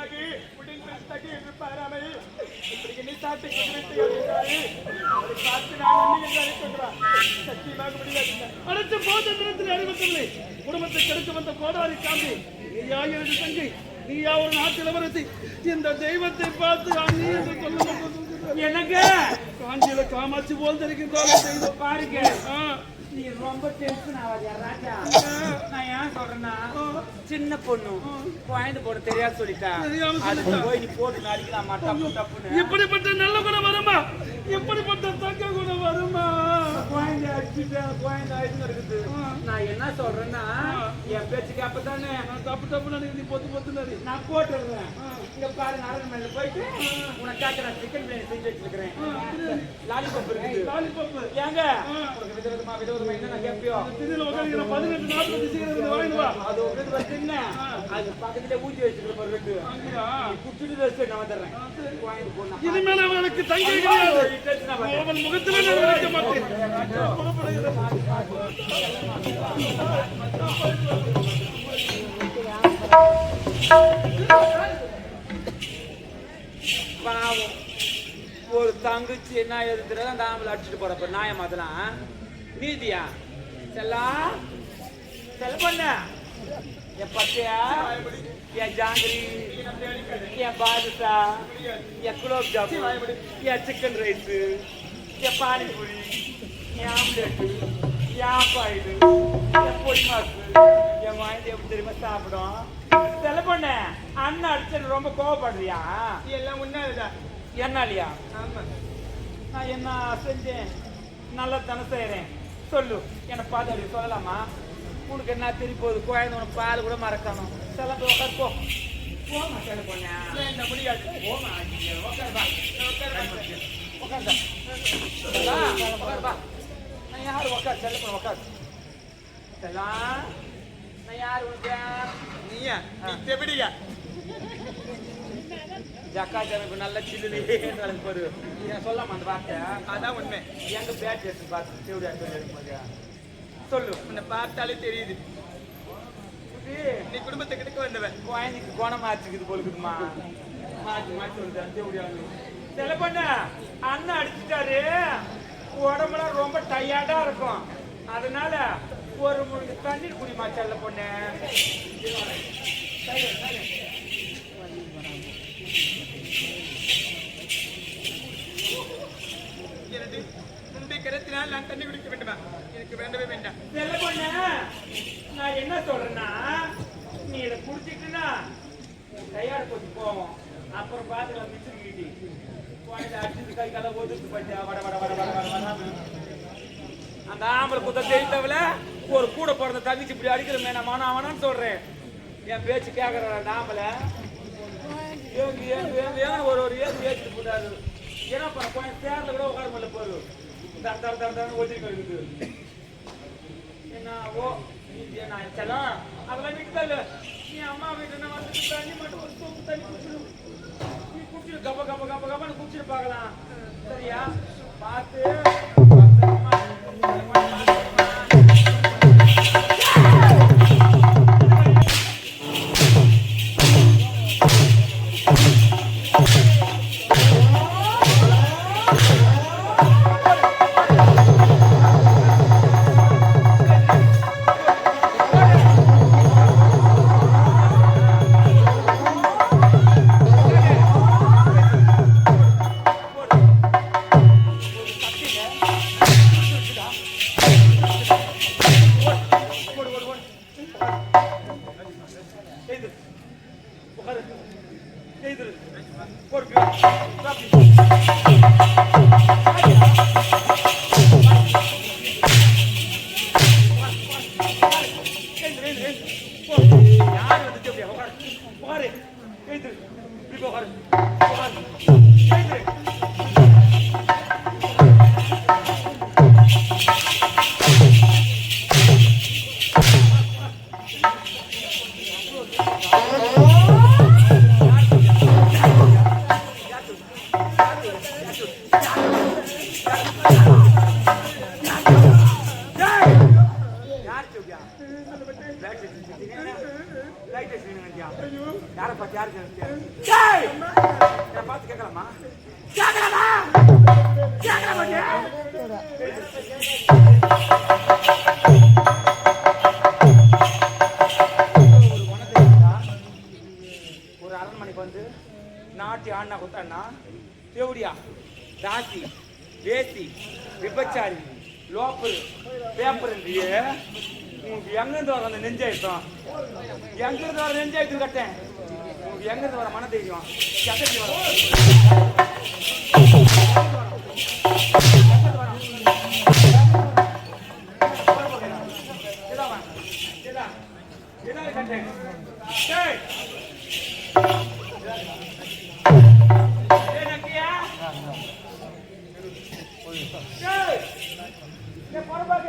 தக்காகி pudding இப்படி நீ சாட்டை நான் அண்ணி என்று அழைக்கின்றான் சத்தியமாக முடியாது அடுத்த அறிவிக்கவில்லை குடும்பத்தை கெடுக்க வந்த கோடாரி காந்தி நீயா எனது தங்கை நீயா ஒரு நாட்டு இளவரசி இந்த தெய்வத்தை பார்த்து அண்ணி என்று சொல்ல எனக்கு? காஞ்சியில காமாட்சி போல் தெய்வம் பாருங்க. நீ ரொம்ப டென்ஷன் ஆகாதியா ராஜா. நான் ஏன் சொல்றேன்னா சின்ன பொண்ணு குழந்தை போட தெரியாது சொல்லிட்டா. போய் நீ போட்டு நடிக்கலாம் தப்பு தப்புன்னு இப்படிப்பட்ட நல்ல குணம் வருமா? இப்படிப்பட்ட தக்க குணம் வருமா? அடிச்சுட்டு ஆயிடுச்சு இருக்குது நான் என்ன சொல்றேன்னா என் பேச்சுக்கு அப்பதானே தப்பு தப்பு நினைக்கிறேன் நீ பொத்து பொத்து நான் போட்டுடுறேன் இங்க பாரு நாராயண மேல போயிட்டு உனக்காக நான் சிக்கன் பிரியாணி செஞ்சு வச்சிருக்கிறேன். லாலிபப் இருக்குது. லாலிபப்பு ஏங்க? உனக்கு விதவிதமா விதவிதமா என்ன பதினெட்டு நாற்பது சீக்கிரம் வாங்கிட்டு வா. அது வந்து என்ன? அது பக்கத்துல ஊத்தி வச்சிருக்க ஒரு ரெண்டு வச்சு நான் வந்துடுறேன். வாங்கிட்டு போனா இனிமேல் அவனுக்கு தங்கை கிடையாது. அவன் முகத்திலே நான் நினைக்க மாட்டேன். பாவம். ஒரு தங்கச்சி என்ன எழுதுறது அந்த ஆம்பளை அடிச்சுட்டு போறப்ப நாயம் அதெல்லாம்? நீதியா? செல்லா? செல்ல பண்ண. என் பச்சையா? என் ஜாங்கிரி? என் பாதுஷா? என் குலோப் ஜாமுன்? என் சிக்கன் ரைஸ் என் பானிபூரி? என் ஆம்லெட் என் ஆப்பாயில் என் பொடி எப்படி தெரியுமா சாப்பிடும் செல்ல பண்ண அண்ணன் அடிச்சது ரொம்ப கோவப்படுறியா எல்லாம் உண்மைதான் என்னாலியா ஆமா நான் என்ன செஞ்சேன் நல்லா தானே செய்கிறேன் சொல்லு என்னை பார்த்து அப்படி சொல்லலாமா உனக்கு என்ன தெரிய போகுது குழந்தை உனக்கு பால் கூட மறக்கணும் செல்லாம் போய் உட்கார் போமா செல்ல பொண்ணா என்ன முடியாது போமா இங்க உட்கார் வா உட்கார்ந்தா செல்லா உட்கார் வா நான் யார் உட்கார் செல்ல பொண்ணு உட்கார் செல்லா நான் யார் நீயா? நீ தெபடியா ஜக்கா ஜனக்கு நல்ல சில்லு எனக்கு பாரு நான் சொல்லாம அந்த வார்த்தை அதான் உண்மை. எங்க பேட் எடுத்து பார்த்து தேவடியா போதியா சொல்லு உன்னை பார்த்தாலே தெரியுது. நீ குடும்பத்தை கிட்ட வந்தவன். குழந்தைக்கு குணமாச்சுக்குது போலுக்குதுமா மாற்றி மாற்றி வருது தேவடியாங்க சில பண்ண அண்ணன் அடிச்சுட்டாரு. உடம்புலாம் ரொம்ப டயர்டா இருக்கும். அதனால ஒரு முழுக்கு தண்ணீர் குடிமா செல்ல பொண்ணு. கிடத்தினால் நான் தண்ணி குடிக்க வேண்டுமா? எனக்கு வேண்டவே வேண்டாம். செல்ல பொண்ணு நான் என்ன சொல்றேன்னா நீ இதை குடிச்சிட்டுனா டயர்டு கொஞ்சம் போவோம் அப்புறம் பார்த்துக்கலாம் மிச்சிருக்கிட்டி அந்த ஆம்பளை குத்த தெரிந்தவள ஒரு கூட பிறந்த தங்கச்சி இப்படி அடிக்கிற மேனா நான் அவனான்னு சொல்றேன். என் பேச்சு கேட்கற அந்த ஆம்பளை? ஏங்க ஒரு ஒரு ஏது ஏற்றிட்டு போட்டாரு என்ன பண்ண கொஞ்சம் சேர்ல கூட உட்கார முடியல போரு தர தர தர தர ஒதுக்கி இருக்குது என்ன ஓ நான் செல்லம். அதெல்லாம் விட்டுதல்ல நீ அம்மா வீட்டுல வந்துட்டு தண்ணி மட்டும் ஒரு சோப்பு தண்ணி குடிச்சிடும் நீ குடிச்சிடு கப்ப கப்ப கப்ப கப்பன்னு குடிச்சிட்டு பார்க்கலாம். சரியா? பார்த்து. எழுந்திரு. இப்படி போ, எழுந்திரு. யார் ஒரு அரண்மனைக்கு வந்து நாட்டி ஆடினா குத்தாடினா தேவடியா தாசி வேசி விபச்சாரி லோப்பல் பேப்பர் உங்களுக்கு எங்கிருந்து வர அந்த நெஞ்சாயிட்டம் எங்கிருந்து வர நெஞ்சாயிட்டு கட்டேன்? உங்களுக்கு எங்கிருந்து வர மன தைரியம் வர? நக்கியா? டேய். இங்க பொறுப்பாக்க.